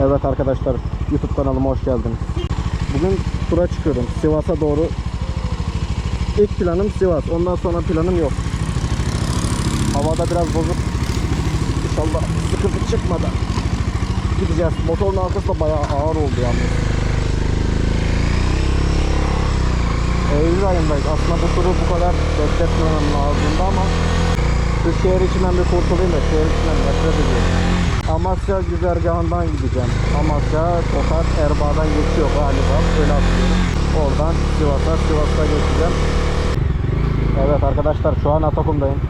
Evet arkadaşlar YouTube kanalıma hoş geldiniz. Bugün tura çıkıyorum. Sivas'a doğru. İlk planım Sivas. Ondan sonra planım yok. Havada biraz bozuk. İnşallah sıkıntı çıkmadan gideceğiz. Motorun arkası da bayağı ağır oldu yalnız. Eylül ayındayız. Aslında bu turu bu kadar bekletmemem lazımdı ama şu şehir içinden bir kurtulayım da şehir içinden nefret ediyorum. Amasya güzergahından gideceğim. Amasya, Tokat, Erbaa'dan geçiyor galiba. Öyle hatırlıyorum. Oradan Sivas'a, Sivas'ta geçeceğim. Evet arkadaşlar şu an Atakum'dayım.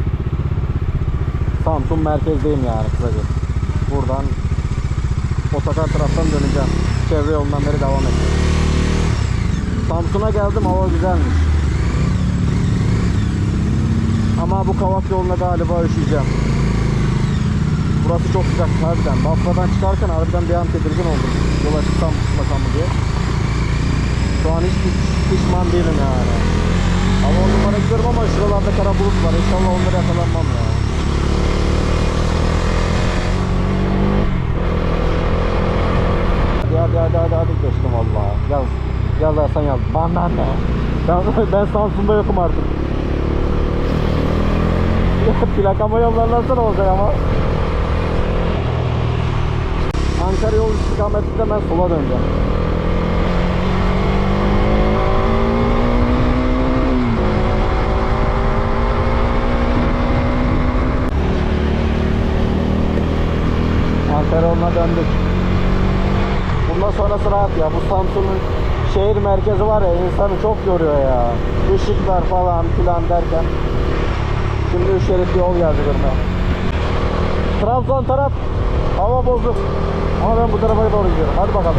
Samsun merkezdeyim yani kısaca. Buradan otogar taraftan döneceğim. Çevre yolundan beri devam edeceğim. Samsun'a geldim hava güzelmiş. Ama bu kavak yoluna galiba üşüyeceğim. Burası çok sıcak harbiden. Bafra'dan çıkarken harbiden bir an tedirgin oldum. Yola çıksam çıkmasam mı diye. Şu an hiç piş, pişman değilim yani. Ama on numara ama şuralarda kara bulut var. İnşallah onları yakalanmam ya. Hadi hadi hadi hadi hadi geçtim valla. Yaz. Yaz Hasan yaz. Bana ne? Ben, ben Samsun'da yokum artık. Plakama yollarlarsa ne olacak ama? Ankara yol istikametinde ben sola döneceğim. Ankara yoluna döndük. Bundan sonrası rahat ya. Bu Samsun'un şehir merkezi var ya insanı çok yoruyor ya. Işıklar falan filan derken. Şimdi üç yol geldi önüme. Trabzon taraf hava bozuk. Ama ben bu tarafa doğru gidiyorum. Hadi bakalım.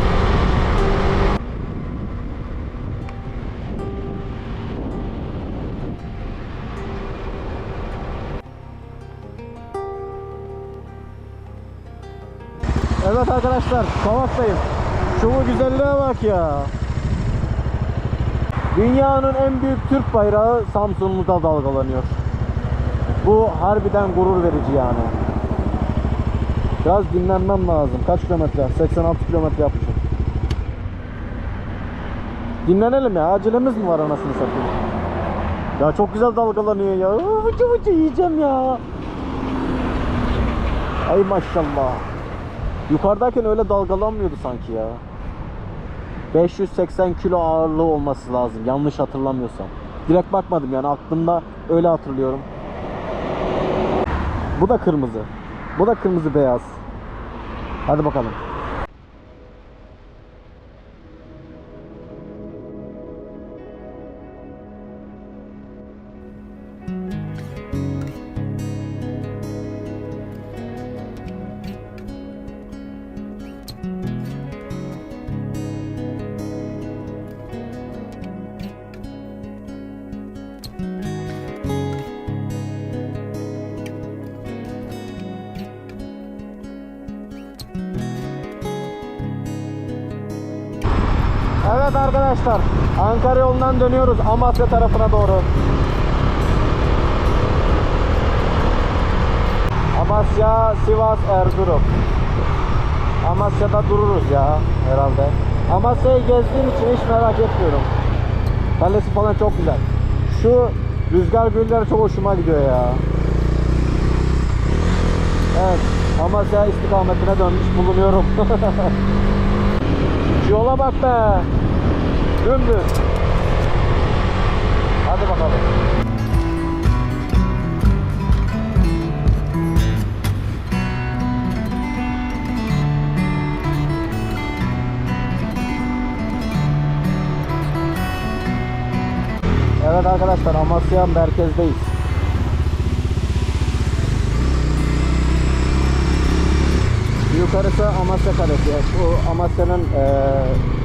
Evet arkadaşlar, Kavak'tayım. Şu güzelliğe bak ya. Dünyanın en büyük Türk bayrağı Samsun'umuzda dalgalanıyor. Bu harbiden gurur verici yani. Biraz dinlenmem lazım. Kaç kilometre? 86 kilometre yapmışım. Dinlenelim ya. Acelemiz mi var anasını satayım? Ya çok güzel dalgalanıyor ya. Vıcı vıcı yiyeceğim ya. Ay maşallah. Yukarıdayken öyle dalgalanmıyordu sanki ya. 580 kilo ağırlığı olması lazım. Yanlış hatırlamıyorsam. Direkt bakmadım yani aklımda öyle hatırlıyorum. Bu da kırmızı. Bu da kırmızı beyaz. Hadi bakalım. Arkadaşlar. Ankara yolundan dönüyoruz Amasya tarafına doğru. Amasya, Sivas, Erzurum. Amasya'da dururuz ya herhalde. Amasya'yı gezdiğim için hiç merak etmiyorum. Kalesi falan çok güzel. Şu rüzgar gülleri çok hoşuma gidiyor ya. Evet, Amasya istikametine dönmüş bulunuyorum. Yola bak be. Dümdüz. Hadi bakalım. Evet arkadaşlar Amasya merkezdeyiz. Yukarısı Amasya Kalesi. Bu Amasya'nın eee,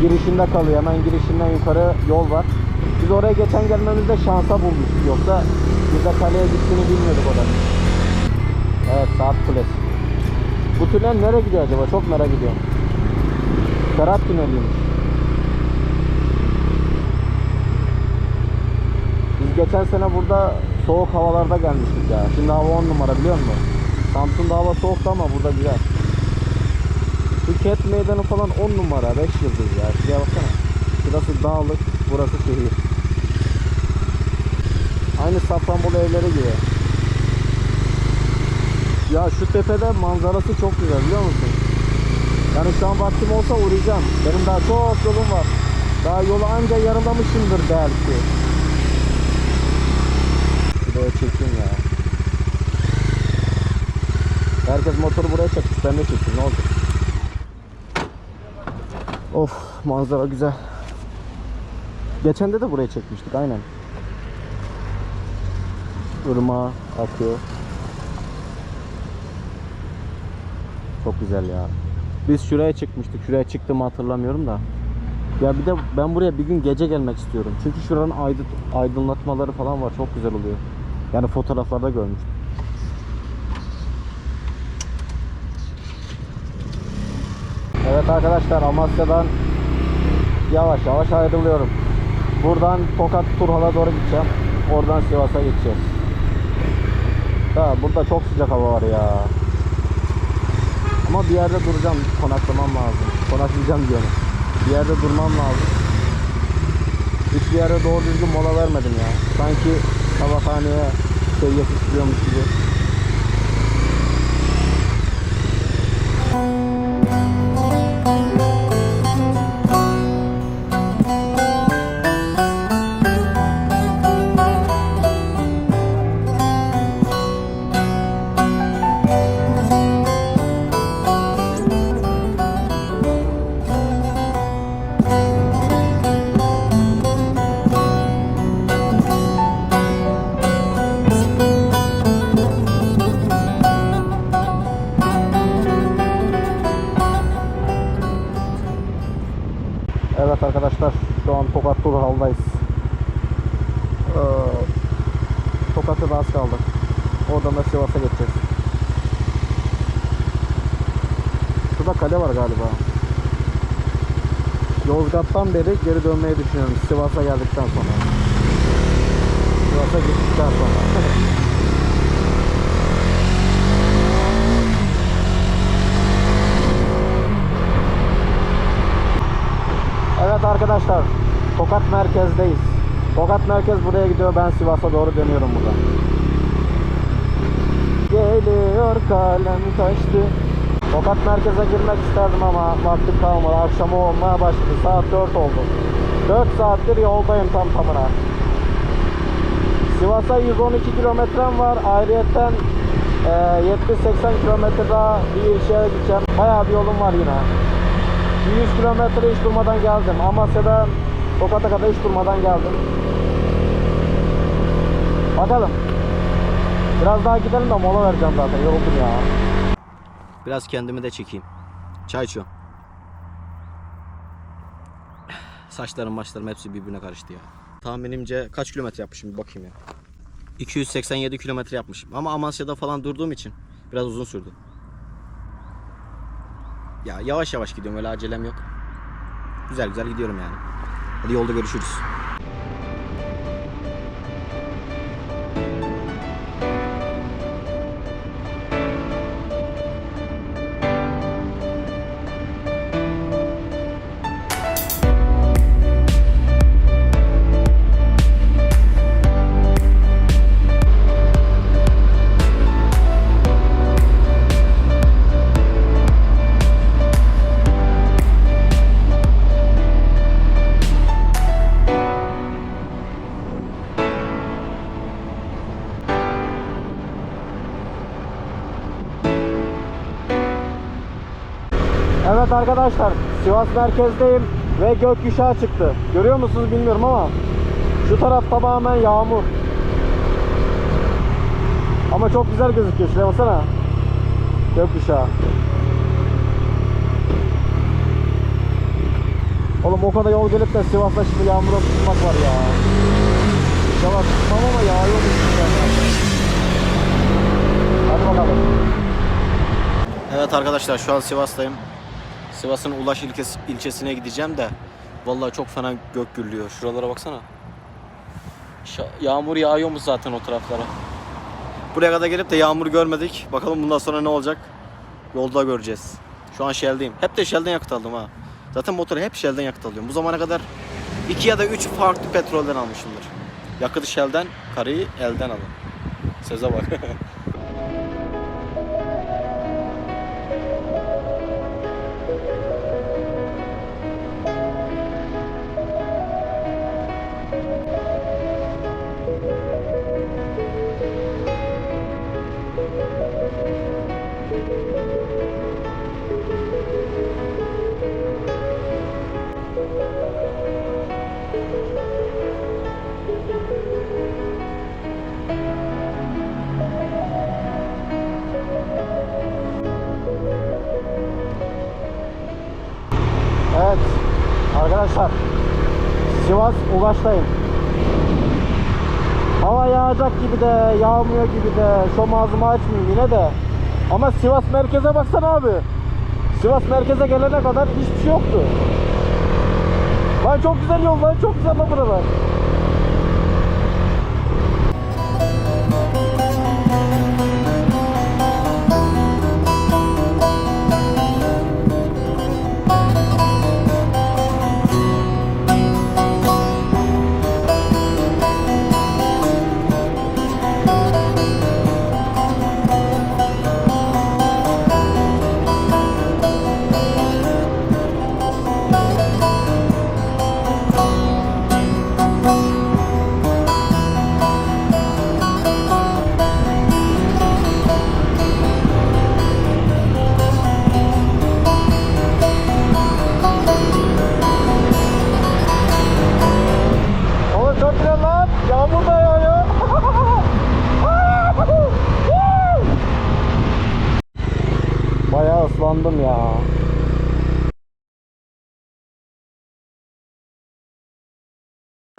girişinde kalıyor. Hemen girişinden yukarı yol var. Biz oraya geçen gelmemizde şansa bulmuştuk. Yoksa biz de kaleye gittiğini bilmiyorduk o da. Evet saat kulesi. Bu tünel nereye gidiyor acaba? Çok merak ediyorum. Ferhat tüneliymiş. Biz geçen sene burada soğuk havalarda gelmiştik ya. Şimdi hava 10 numara biliyor musun? Samsun'da hava soğuktu ama burada güzel. Şu Ket meydanı falan 10 numara 5 yıldız ya. Şuraya baksana. Şurası dağlık, burası şehir. Aynı Safranbolu evleri gibi. Ya şu tepede manzarası çok güzel biliyor musun? Yani şu an vaktim olsa uğrayacağım. Benim daha çok yolum var. Daha yolu anca yarılamışımdır belki. Buraya çekeyim ya. Herkes motoru buraya çekmiş. Ben de çekeyim ne olacak? Of manzara güzel. Geçen de de buraya çekmiştik aynen. Irmağı akıyor. Çok güzel ya. Biz şuraya çıkmıştık. Şuraya çıktığımı hatırlamıyorum da. Ya bir de ben buraya bir gün gece gelmek istiyorum. Çünkü şuranın aydın, aydınlatmaları falan var. Çok güzel oluyor. Yani fotoğraflarda görmüştüm. Evet arkadaşlar Amasya'dan yavaş yavaş ayrılıyorum. Buradan Tokat Turhal'a doğru gideceğim. Oradan Sivas'a gideceğiz. Ha, burada çok sıcak hava var ya. Ama bir yerde duracağım. Konaklamam lazım. Konaklayacağım diyorum. Bir yerde durmam lazım. Hiçbir yere doğru düzgün mola vermedim ya. Sanki tabakhaneye şey yetiştiriyormuş gibi. Oradan da Sivas'a geçeceğiz. Şurada kale var galiba. Yozgat'tan beri geri dönmeyi düşünüyorum Sivas'a geldikten sonra. Sivas'a gittikten sonra. Evet arkadaşlar, Tokat merkezdeyiz. Tokat merkez buraya gidiyor, ben Sivas'a doğru dönüyorum buradan. Geliyor kalem kaçtı. Tokat merkeze girmek isterdim ama vaktim kalmadı. Akşam olmaya başladı. Saat 4 oldu. 4 saattir yoldayım tam tamına. Sivas'a 112 kilometrem var. Ayrıyeten e, 70-80 kilometre daha bir ilçeye gideceğim. Bayağı bir yolum var yine. 100 kilometre hiç durmadan geldim. Amasya'dan Tokat'a kadar hiç durmadan geldim. Bakalım. Biraz daha gidelim de mola vereceğim zaten. Yoruldum ya. Biraz kendimi de çekeyim. Çay içiyorum. Saçlarım başlarım hepsi birbirine karıştı ya. Tahminimce kaç kilometre yapmışım bir bakayım ya. 287 kilometre yapmışım. Ama Amasya'da falan durduğum için biraz uzun sürdü. Ya yavaş yavaş gidiyorum öyle acelem yok. Güzel güzel gidiyorum yani. Hadi yolda görüşürüz. Arkadaşlar Sivas merkezdeyim ve gökkuşağı çıktı. Görüyor musunuz bilmiyorum ama şu taraf tamamen yağmur. Ama çok güzel gözüküyor. Şuraya baksana. Gökkuşağı. Oğlum o kadar yol gelip de Sivas'ta şimdi yağmura tutmak var ya. Yavaş tutmam ama yağıyormuş. Hadi bakalım. Evet arkadaşlar şu an Sivas'tayım. Sivas'ın Ulaş ilkesi, ilçesine gideceğim de vallahi çok fena gök gürlüyor. Şuralara baksana. Şa- yağmur yağıyor mu zaten o taraflara? Buraya kadar gelip de yağmur görmedik. Bakalım bundan sonra ne olacak? Yolda göreceğiz. Şu an Shell'deyim. Hep de Shell'den yakıt aldım ha. Zaten motoru hep Shell'den yakıt alıyorum. Bu zamana kadar iki ya da üç farklı petrolden almışımdır. Yakıtı Shell'den, karayı elden alın. Söze bak. Sivas Ulaş'tayım. Hava yağacak gibi de yağmıyor gibi de şom ağzımı açmayayım yine de. Ama Sivas merkeze baksana abi. Sivas merkeze gelene kadar hiçbir şey yoktu. Lan çok güzel yol çok güzel lan buralar.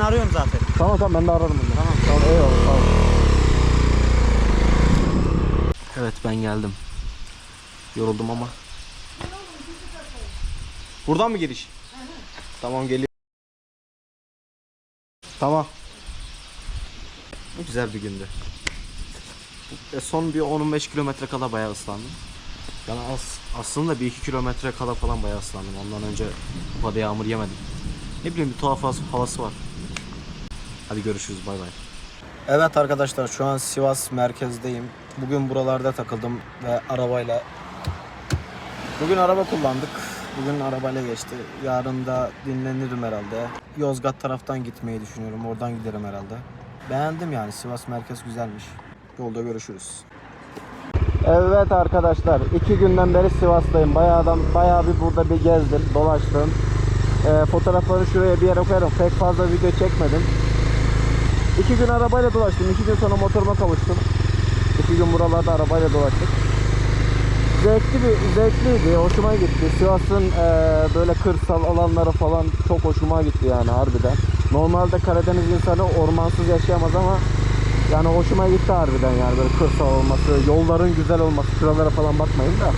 Arıyorum zaten. Tamam tamam ben de ararım bunu. Tamam tamam eyvallah tamam. Evet ben geldim. Yoruldum ama. Buradan mı giriş? Tamam geliyor. Tamam. Güzel bir gündü. E, son bir 10-15 kilometre kala bayağı ıslandım. Yani as, aslında bir 2 kilometre kala falan bayağı ıslandım. Ondan önce bu kadar yağmur yemedim. Ne bileyim bir tuhaf havası var. Hadi görüşürüz bay bay. Evet arkadaşlar şu an Sivas merkezdeyim. Bugün buralarda takıldım ve arabayla Bugün araba kullandık. Bugün arabayla geçti. Yarın da dinlenirim herhalde. Yozgat taraftan gitmeyi düşünüyorum. Oradan giderim herhalde. Beğendim yani. Sivas merkez güzelmiş. Yolda görüşürüz. Evet arkadaşlar iki günden beri Sivas'tayım. Bayağıdan bayağı bir burada bir gezdim, dolaştım. Ee, fotoğrafları şuraya bir yere koyarım. Pek fazla video çekmedim. İki gün arabayla dolaştım. iki gün sonra motoruma kavuştum. İki gün buralarda arabayla dolaştık. Zevkli bir, zevkliydi. Hoşuma gitti. Sivas'ın eee, böyle kırsal alanları falan çok hoşuma gitti yani harbiden. Normalde Karadeniz insanı ormansız yaşayamaz ama yani hoşuma gitti harbiden yani böyle kırsal olması, yolların güzel olması, şuralara falan bakmayın da.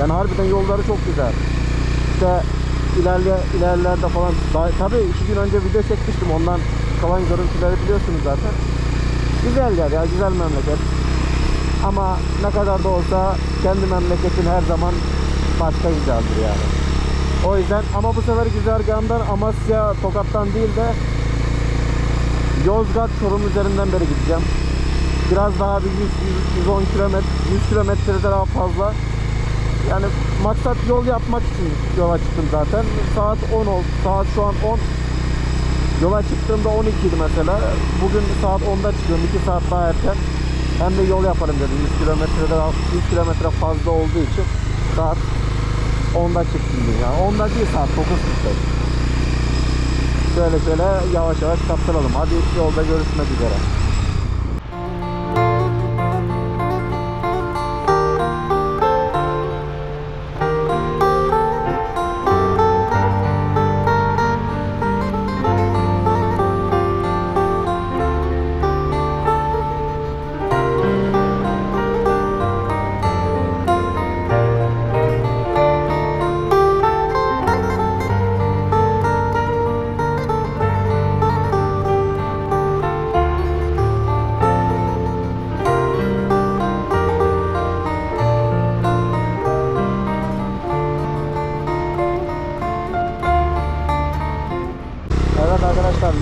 Yani harbiden yolları çok güzel. İşte ilerle, ilerlerde falan, daha, tabii iki gün önce video çekmiştim ondan kalan görüntüleri biliyorsunuz zaten. Güzel yer ya, güzel memleket. Ama ne kadar da olsa kendi memleketin her zaman başka güzeldir yani. O yüzden ama bu sefer güzergahımdan Amasya, Tokat'tan değil de Yozgat, Çorum üzerinden beri gideceğim. Biraz daha bir 100, 100 110 kilometre, 100 kilometrede daha fazla. Yani maksat yol yapmak için yola çıktım zaten. Saat 10 oldu. Saat şu an 10. Yola çıktığımda 12 idi mesela. Bugün saat 10'da çıkıyorum. 2 saat daha erken. Hem de yol yaparım dedim. 100 kilometrede 100 kilometre fazla olduğu için saat 10'da çıktım diyeyim. yani. 10'da değil saat 9.45. Şöyle şöyle yavaş yavaş kaptıralım. Hadi yolda görüşmek üzere.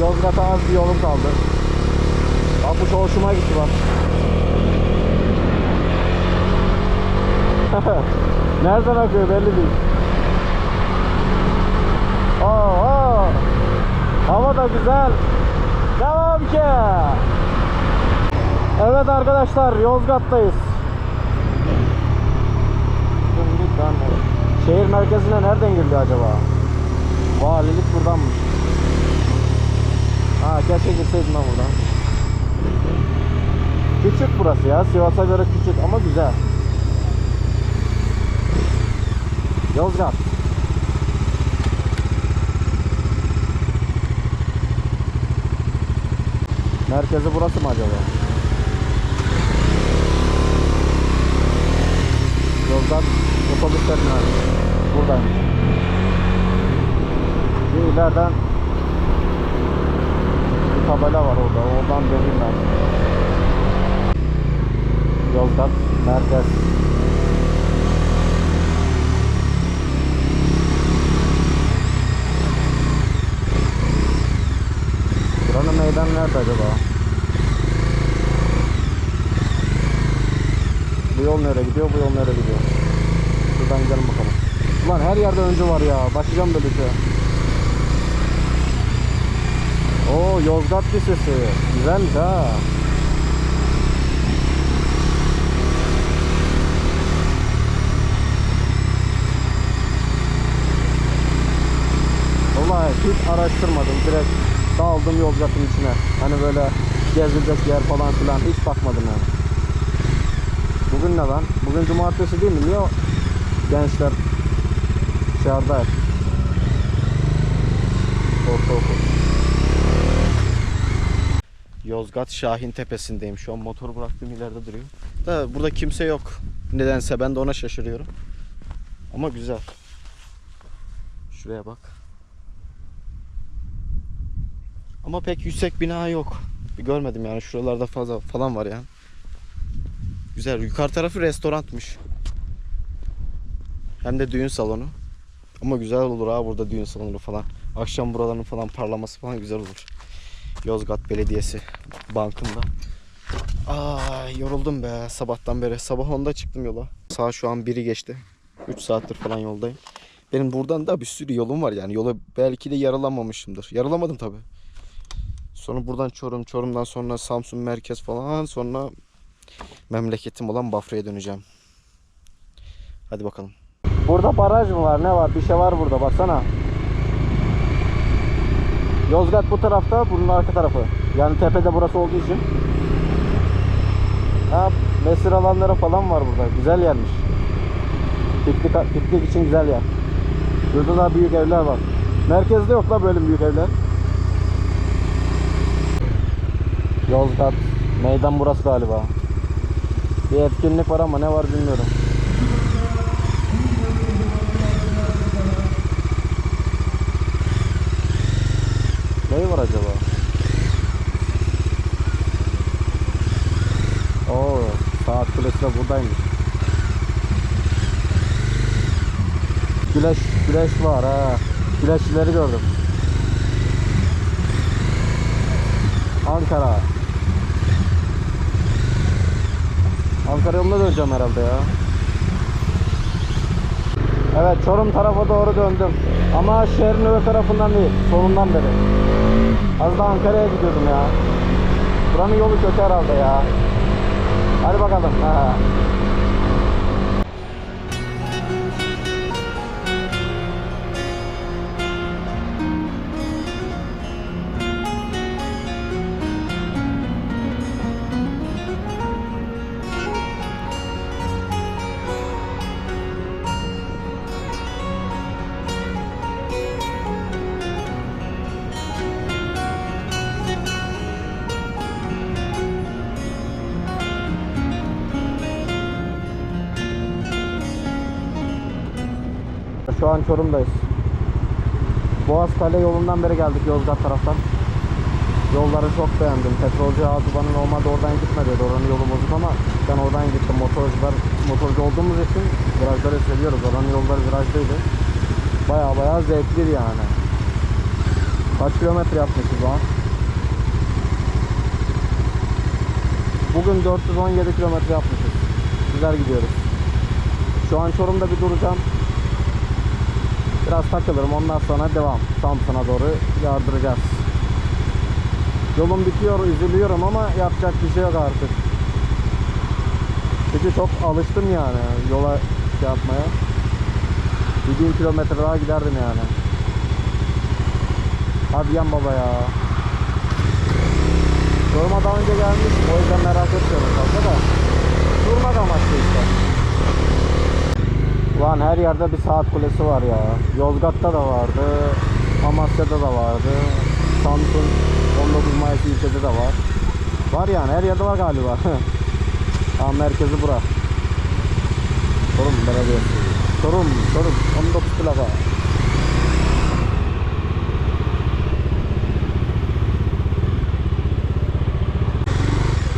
Yozgat'a az bir yolum kaldı. Bak bu hoşuma gitti bak. Nereden akıyor belli değil. Oo, oo. Hava da güzel. Devam ki. Evet arkadaşlar Yozgat'tayız. Şehir merkezine nereden girdi acaba? Valilik buradanmış. Ha keşke ben buradan. Küçük burası ya. Sivas'a göre küçük ama güzel. Yozgat. Merkezi burası mı acaba? Yozgat otobüs terminali. Buradaymış. Bir ileriden tabela var orada. Oradan döneyim ben. Yozgat merkez. Buranın meydan nerede acaba? Bu yol nereye gidiyor? Bu yol nereye gidiyor? Şuradan gidelim bakalım. Ulan her yerde öncü var ya. Başlayacağım böyle şey. Oo Yozgat Lisesi. Güzelmiş ha. Vallahi hiç araştırmadım. Direkt daldım Yozgat'ın içine. Hani böyle gezilecek yer falan filan hiç bakmadım yani. Bugün ne lan? Bugün cumartesi değil mi? Niye gençler dışarıda? Ortaokul. Yozgat Şahin Tepesi'ndeyim. Şu an motoru bıraktığım ileride duruyor. Da burada kimse yok. Nedense ben de ona şaşırıyorum. Ama güzel. Şuraya bak. Ama pek yüksek bina yok. Bir görmedim yani şuralarda fazla falan var ya. Güzel. Yukarı tarafı restoranmış. Hem de düğün salonu. Ama güzel olur ha burada düğün salonu falan. Akşam buraların falan parlaması falan güzel olur. Yozgat Belediyesi bankında. Ay yoruldum be sabahtan beri. Sabah 10'da çıktım yola. Saat şu an 1'i geçti. 3 saattir falan yoldayım. Benim buradan da bir sürü yolum var yani. Yola belki de yaralamamışımdır. Yaralamadım tabi. Sonra buradan Çorum, Çorum'dan sonra Samsun merkez falan sonra memleketim olan Bafra'ya döneceğim. Hadi bakalım. Burada baraj mı var? Ne var? Bir şey var burada. Baksana. Yozgat bu tarafta, bunun arka tarafı. Yani tepede burası olduğu için. Ha, mesir alanları falan var burada. Güzel yermiş. Piknik, piknik için güzel yer. Burada da büyük evler var. Merkezde yok la böyle büyük evler. Yozgat. Meydan burası galiba. Bir etkinlik var ama ne var bilmiyorum. Ne var acaba? Oo, saat kulesi de buradaymış. Güneş, güneş var ha. Güneşçileri gördüm. Ankara. Ankara yoluna döneceğim herhalde ya. Evet Çorum tarafa doğru döndüm. Ama şehrin öbür tarafından değil. Solundan beri. Az da Ankara'ya gidiyordum ya. Buranın yolu kötü herhalde ya. Hadi bakalım. Ha. Şu an Çorum'dayız. Boğaz Kale yolundan beri geldik Yozgat taraftan. Yolları çok beğendim. Petrolcü Azuban'ın normalde oradan gitmedi. Oranın yolu bozuk ama ben oradan gittim. Motorcular, motorcu olduğumuz için virajları seviyoruz. Oranın yolları virajdaydı. Baya baya zevkli yani. Kaç kilometre yapmışız lan? Bugün 417 kilometre yapmışız. Güzel gidiyoruz. Şu an Çorum'da bir duracağım. Biraz takılırım ondan sonra devam. Samsun'a doğru yardıracağız. Yolum bitiyor, üzülüyorum ama yapacak bir şey yok artık. Çünkü çok alıştım yani yola şey yapmaya. Bir bin kilometre daha giderdim yani. Hadi yan baba ya. Yoruma daha önce gelmiştim o yüzden merak etmiyorum fazla da. Durmak amaçlı işte. Ulan her yerde bir saat kulesi var ya. Yozgat'ta da vardı. Amasya'da da vardı. Samsun 19 Mayıs ilçede de var. Var yani her yerde var galiba. Tam merkezi bura. Çorum Belediyesi. Çorum, Çorum 19 plaka.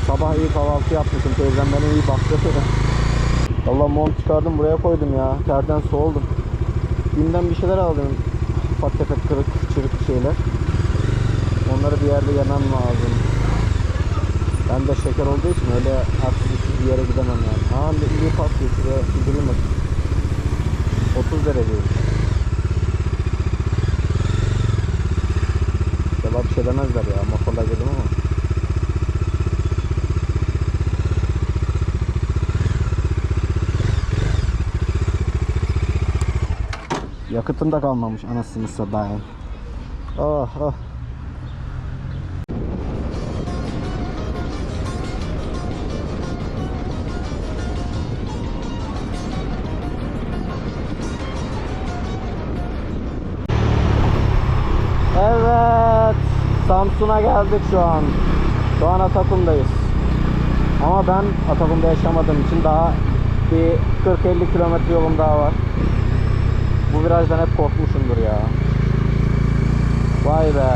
Sabah iyi kahvaltı yapmışım. Teyzem bana iyi baktı. Allah mont çıkardım buraya koydum ya. Terden soğuldum. Bim'den bir şeyler aldım. Ufak tefek kırık çırık şeyler. Onları bir yerde yemem lazım. Ben de şeker olduğu için öyle haksız bir yere gidemem yani. Aa bir patlıyor şuraya bak. 30 derece. Acaba bir şey demezler ya. Motorla girdim ama. Yakıtım da kalmamış anasını satayım. Oh oh. Evet. Samsun'a geldik şu an. Şu an Atakum'dayız. Ama ben Atakum'da yaşamadığım için daha bir 40-50 kilometre yolum daha var. Bu virajdan hep korkmuşumdur ya. Vay be.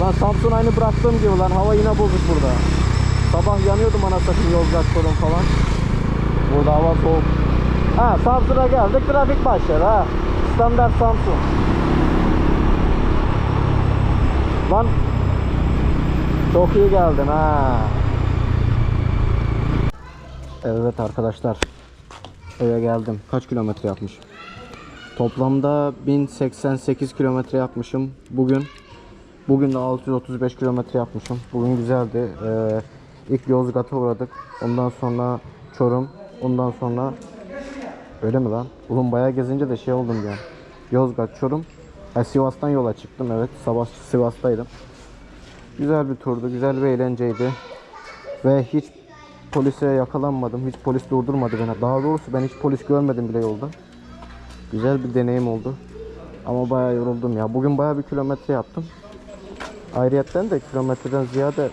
Lan Samsun aynı bıraktığım gibi lan hava yine bozuk burada. Sabah yanıyordum ana sakın Yozgat Çorum falan. Burada hava soğuk. Ha Samsun'a geldik trafik başladı ha. Standart Samsun. Lan çok iyi geldin ha. Evet arkadaşlar. Eve geldim. Kaç kilometre yapmışım? Toplamda 1088 kilometre yapmışım bugün. Bugün de 635 kilometre yapmışım. Bugün güzeldi. Ee, ilk Yozgat'a uğradık. Ondan sonra Çorum. Ondan sonra öyle mi lan? Oğlum bayağı gezince de şey oldum ya. Yozgat, Çorum. Ha, Sivas'tan yola çıktım evet. Sabah Sivas'taydım. Güzel bir turdu, güzel bir eğlenceydi. Ve hiç polise yakalanmadım. Hiç polis durdurmadı beni. Daha doğrusu ben hiç polis görmedim bile yolda. Güzel bir deneyim oldu. Ama bayağı yoruldum ya. Bugün bayağı bir kilometre yaptım. Ayrıyetten de kilometreden ziyade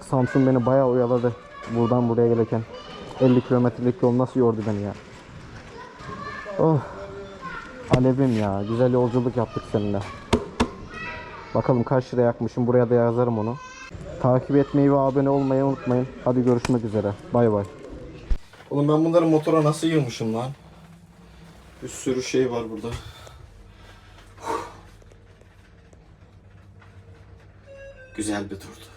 Samsun beni bayağı oyaladı. Buradan buraya gelirken. 50 kilometrelik yol nasıl yordu beni ya. Oh. Alevim ya. Güzel yolculuk yaptık seninle. Bakalım kaç lira yakmışım. Buraya da yazarım onu. Takip etmeyi ve abone olmayı unutmayın. Hadi görüşmek üzere. Bay bay. Oğlum ben bunları motora nasıl yığmışım lan? Bir sürü şey var burada. Güzel bir turdu.